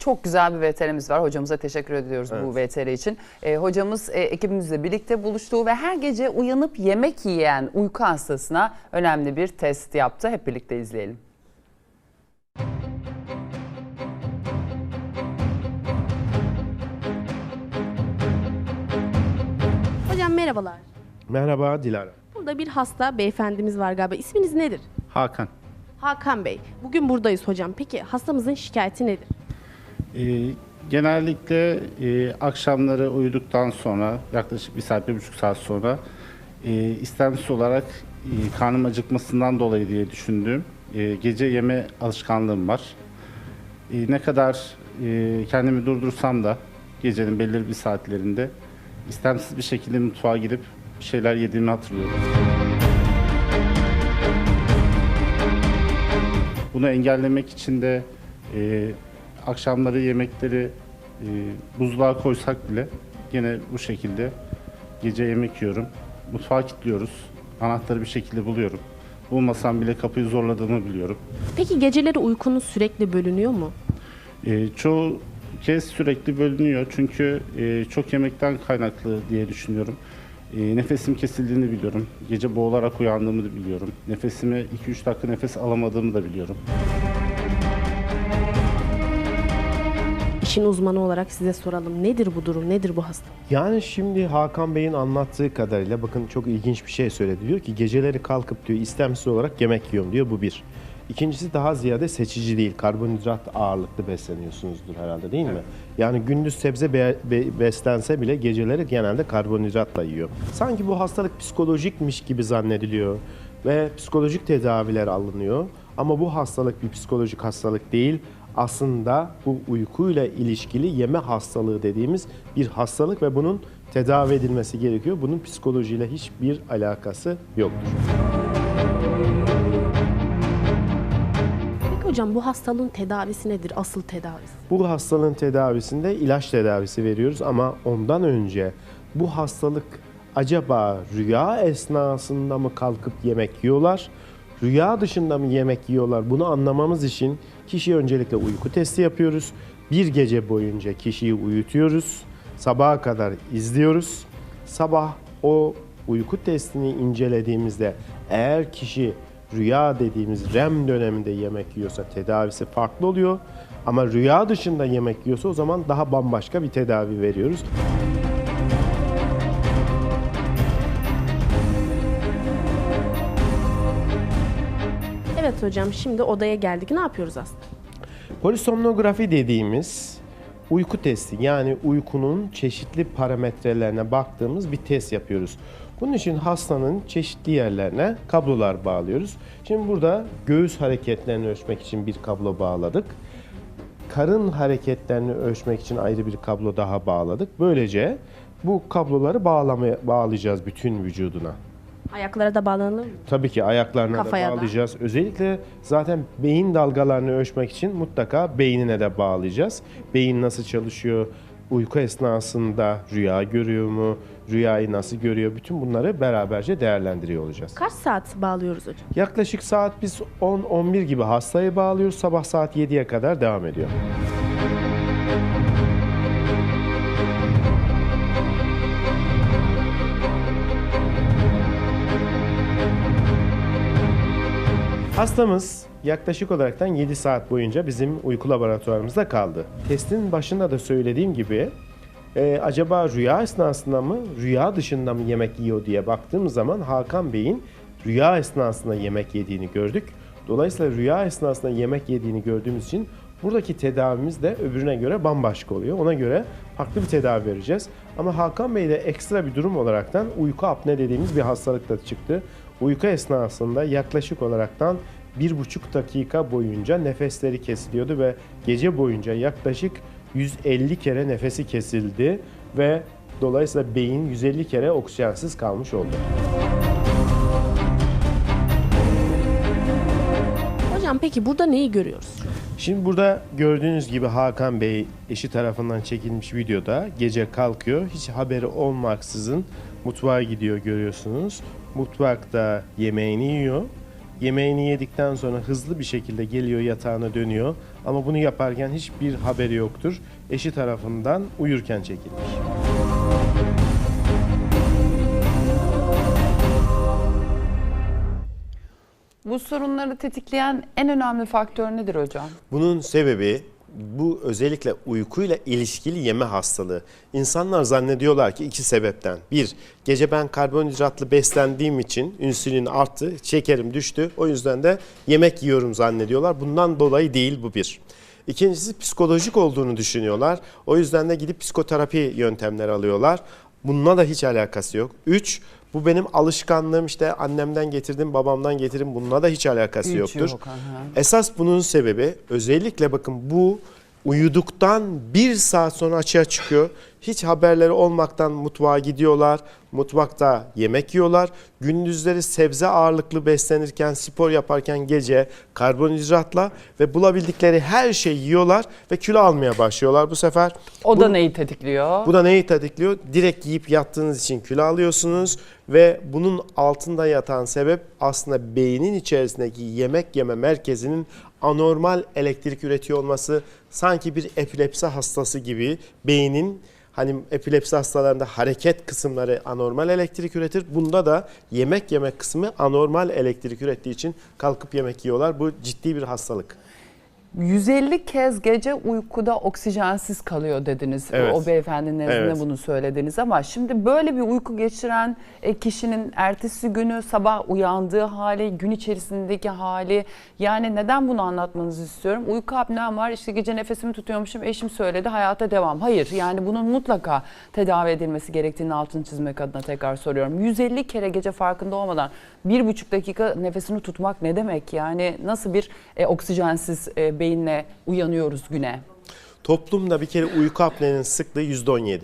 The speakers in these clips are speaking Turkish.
Çok güzel bir VTR'miz var. Hocamıza teşekkür ediyoruz bu VTR için. Ee, hocamız e, ekibimizle birlikte buluştuğu ve her gece uyanıp yemek yiyen uyku hastasına önemli bir test yaptı. Hep birlikte izleyelim. Hocam merhabalar. Merhaba Dilara. Burada bir hasta beyefendimiz var galiba. İsminiz nedir? Hakan. Hakan Bey. Bugün buradayız hocam. Peki hastamızın şikayeti nedir? Ee, genellikle e, akşamları uyuduktan sonra yaklaşık bir saat, bir buçuk saat sonra e, istemsiz olarak e, karnım acıkmasından dolayı diye düşündüğüm e, gece yeme alışkanlığım var. E, ne kadar e, kendimi durdursam da gecenin belirli bir saatlerinde istemsiz bir şekilde mutfağa girip bir şeyler yediğimi hatırlıyorum. Bunu engellemek için de e, akşamları yemekleri e, buzluğa koysak bile gene bu şekilde gece yemek yiyorum. Mutfağa kilitliyoruz. Anahtarı bir şekilde buluyorum. Bulmasam bile kapıyı zorladığımı biliyorum. Peki geceleri uykunuz sürekli bölünüyor mu? E, çoğu kez sürekli bölünüyor çünkü e, çok yemekten kaynaklı diye düşünüyorum. E, nefesim kesildiğini biliyorum. Gece boğularak uyandığımı da biliyorum. Nefesime 2-3 dakika nefes alamadığımı da biliyorum. İşin uzmanı olarak size soralım. Nedir bu durum? Nedir bu hasta? Yani şimdi Hakan Bey'in anlattığı kadarıyla bakın çok ilginç bir şey söyledi. Diyor ki geceleri kalkıp diyor istemsiz olarak yemek yiyorum diyor bu bir. İkincisi daha ziyade seçici değil. Karbonhidrat ağırlıklı besleniyorsunuzdur herhalde değil mi? Yani gündüz sebze be- be- beslense bile geceleri genelde karbonhidratla yiyor. Sanki bu hastalık psikolojikmiş gibi zannediliyor ve psikolojik tedaviler alınıyor. Ama bu hastalık bir psikolojik hastalık değil. Aslında bu uykuyla ilişkili yeme hastalığı dediğimiz bir hastalık ve bunun tedavi edilmesi gerekiyor. Bunun psikolojiyle hiçbir alakası yoktur. Peki hocam bu hastalığın tedavisi nedir? Asıl tedavisi? Bu hastalığın tedavisinde ilaç tedavisi veriyoruz ama ondan önce bu hastalık acaba rüya esnasında mı kalkıp yemek yiyorlar? Rüya dışında mı yemek yiyorlar? Bunu anlamamız için kişiye öncelikle uyku testi yapıyoruz. Bir gece boyunca kişiyi uyutuyoruz. Sabaha kadar izliyoruz. Sabah o uyku testini incelediğimizde eğer kişi rüya dediğimiz REM döneminde yemek yiyorsa tedavisi farklı oluyor. Ama rüya dışında yemek yiyorsa o zaman daha bambaşka bir tedavi veriyoruz. Evet hocam şimdi odaya geldik. Ne yapıyoruz aslında? Polisomnografi dediğimiz uyku testi yani uykunun çeşitli parametrelerine baktığımız bir test yapıyoruz. Bunun için hastanın çeşitli yerlerine kablolar bağlıyoruz. Şimdi burada göğüs hareketlerini ölçmek için bir kablo bağladık. Karın hareketlerini ölçmek için ayrı bir kablo daha bağladık. Böylece bu kabloları bağlamaya bağlayacağız bütün vücuduna. Ayaklara da bağlanır mı? Tabii ki ayaklarına Kafaya da da. bağlayacağız. Özellikle zaten beyin dalgalarını ölçmek için mutlaka beynine de bağlayacağız. Beyin nasıl çalışıyor? Uyku esnasında rüya görüyor mu? Rüyayı nasıl görüyor? Bütün bunları beraberce değerlendiriyor olacağız. Kaç saat bağlıyoruz hocam? Yaklaşık saat biz 10-11 gibi hastayı bağlıyoruz. Sabah saat 7'ye kadar devam ediyor. Hastamız yaklaşık olaraktan 7 saat boyunca bizim uyku laboratuvarımızda kaldı. Testin başında da söylediğim gibi e, acaba rüya esnasında mı, rüya dışında mı yemek yiyor diye baktığımız zaman Hakan Bey'in rüya esnasında yemek yediğini gördük. Dolayısıyla rüya esnasında yemek yediğini gördüğümüz için buradaki tedavimiz de öbürüne göre bambaşka oluyor. Ona göre farklı bir tedavi vereceğiz. Ama Hakan Bey'de ekstra bir durum olaraktan uyku apne dediğimiz bir hastalık da çıktı. Uyku esnasında yaklaşık olaraktan bir buçuk dakika boyunca nefesleri kesiliyordu ve gece boyunca yaklaşık 150 kere nefesi kesildi ve dolayısıyla beyin 150 kere oksijensiz kalmış oldu. Hocam peki burada neyi görüyoruz? Şimdi burada gördüğünüz gibi Hakan Bey eşi tarafından çekilmiş videoda gece kalkıyor. Hiç haberi olmaksızın mutfağa gidiyor görüyorsunuz. Mutfakta yemeğini yiyor Yemeğini yedikten sonra hızlı bir şekilde geliyor yatağına dönüyor. Ama bunu yaparken hiçbir haberi yoktur. Eşi tarafından uyurken çekilmiş. Bu sorunları tetikleyen en önemli faktör nedir hocam? Bunun sebebi bu özellikle uykuyla ilişkili yeme hastalığı. İnsanlar zannediyorlar ki iki sebepten. Bir, gece ben karbonhidratlı beslendiğim için insülin arttı, şekerim düştü. O yüzden de yemek yiyorum zannediyorlar. Bundan dolayı değil bu bir. İkincisi psikolojik olduğunu düşünüyorlar. O yüzden de gidip psikoterapi yöntemleri alıyorlar. Bununla da hiç alakası yok. Üç, bu benim alışkanlığım işte annemden getirdim, babamdan getirdim. Bununla da hiç alakası Hiç yoktur. yok, aha. Esas bunun sebebi özellikle bakın bu uyuduktan bir saat sonra açığa çıkıyor. Hiç haberleri olmaktan mutfağa gidiyorlar. Mutfakta yemek yiyorlar. Gündüzleri sebze ağırlıklı beslenirken, spor yaparken gece karbonhidratla ve bulabildikleri her şeyi yiyorlar ve kilo almaya başlıyorlar bu sefer. O Bu- da neyi tetikliyor? bu da neyi tetikliyor? Direkt yiyip yattığınız için kilo alıyorsunuz ve bunun altında yatan sebep aslında beynin içerisindeki yemek yeme merkezinin anormal elektrik üretiyor olması sanki bir epilepsi hastası gibi beynin hani epilepsi hastalarında hareket kısımları anormal elektrik üretir. Bunda da yemek yeme kısmı anormal elektrik ürettiği için kalkıp yemek yiyorlar. Bu ciddi bir hastalık. 150 kez gece uykuda oksijensiz kalıyor dediniz. Evet. O beyefendinin nezdinde Evet. bunu söylediniz ama şimdi böyle bir uyku geçiren e, kişinin ertesi günü sabah uyandığı hali, gün içerisindeki hali yani neden bunu anlatmanızı istiyorum. Uyku apnem var işte gece nefesimi tutuyormuşum eşim söyledi hayata devam. Hayır yani bunun mutlaka tedavi edilmesi gerektiğini altını çizmek adına tekrar soruyorum. 150 kere gece farkında olmadan bir buçuk dakika nefesini tutmak ne demek? Yani nasıl bir e, oksijensiz e, beyinle uyanıyoruz güne? Toplumda bir kere uyku apnenin sıklığı %17.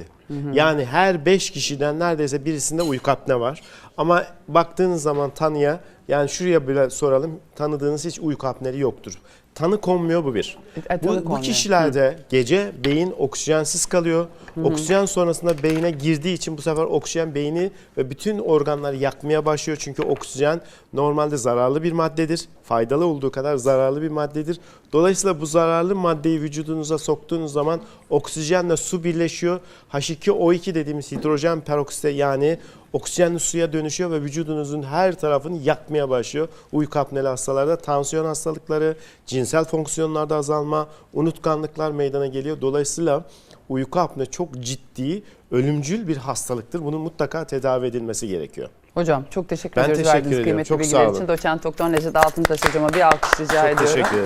Yani her 5 kişiden neredeyse birisinde uyku apne var. Ama baktığınız zaman tanıya yani şuraya bile soralım tanıdığınız hiç uyku apneleri yoktur. Tanı konmuyor bu bir. E, bu, bu kişilerde gece beyin oksijensiz kalıyor. Oksijen sonrasında beyine girdiği için bu sefer oksijen beyni ve bütün organları yakmaya başlıyor. Çünkü oksijen normalde zararlı bir maddedir. Faydalı olduğu kadar zararlı bir maddedir. Dolayısıyla bu zararlı maddeyi vücudunuza soktuğunuz zaman oksijenle su birleşiyor. H2O2 dediğimiz hidrojen peroksite yani oksijenli suya dönüşüyor ve vücudunuzun her tarafını yakmaya başlıyor. Uyku apneli hastalarda tansiyon hastalıkları, cinsel fonksiyonlarda azalma, unutkanlıklar meydana geliyor. Dolayısıyla uyku apne çok ciddi, ölümcül bir hastalıktır. Bunun mutlaka tedavi edilmesi gerekiyor. Hocam çok teşekkür Ben ediyoruz teşekkür verdiğiniz kıymetli Çok bilgiler için. Doçent Doktor Necdet Altıntaş hocama bir alkış rica Çok ediyorum. teşekkür ederim.